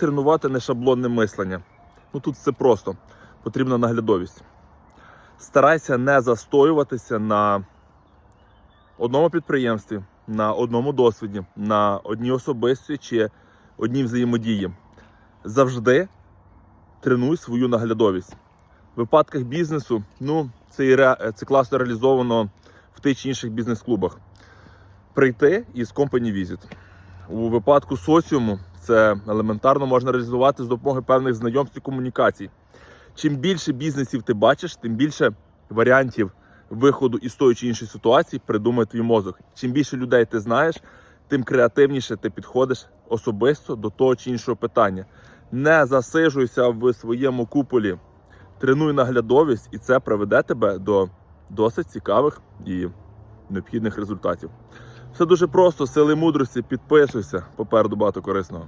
тренувати нешаблонне мислення? Ну тут все просто. Потрібна наглядовість. Старайся не застоюватися на одному підприємстві, на одному досвіді, на одній особисті чи одній взаємодії. Завжди тренуй свою наглядовість. В випадках бізнесу, ну, це, і ре- це класно реалізовано в тих чи інших бізнес-клубах. Прийти із компані візит. У випадку соціуму це елементарно можна реалізувати з допомогою певних знайомств і комунікацій. Чим більше бізнесів ти бачиш, тим більше варіантів виходу із тої чи іншої ситуації придумає твій мозок. Чим більше людей ти знаєш, тим креативніше ти підходиш особисто до того чи іншого питання. Не засижуйся в своєму куполі, тренуй наглядовість, і це приведе тебе до досить цікавих і необхідних результатів. Все дуже просто, сили мудрості, підписуйся. Попереду багато корисного.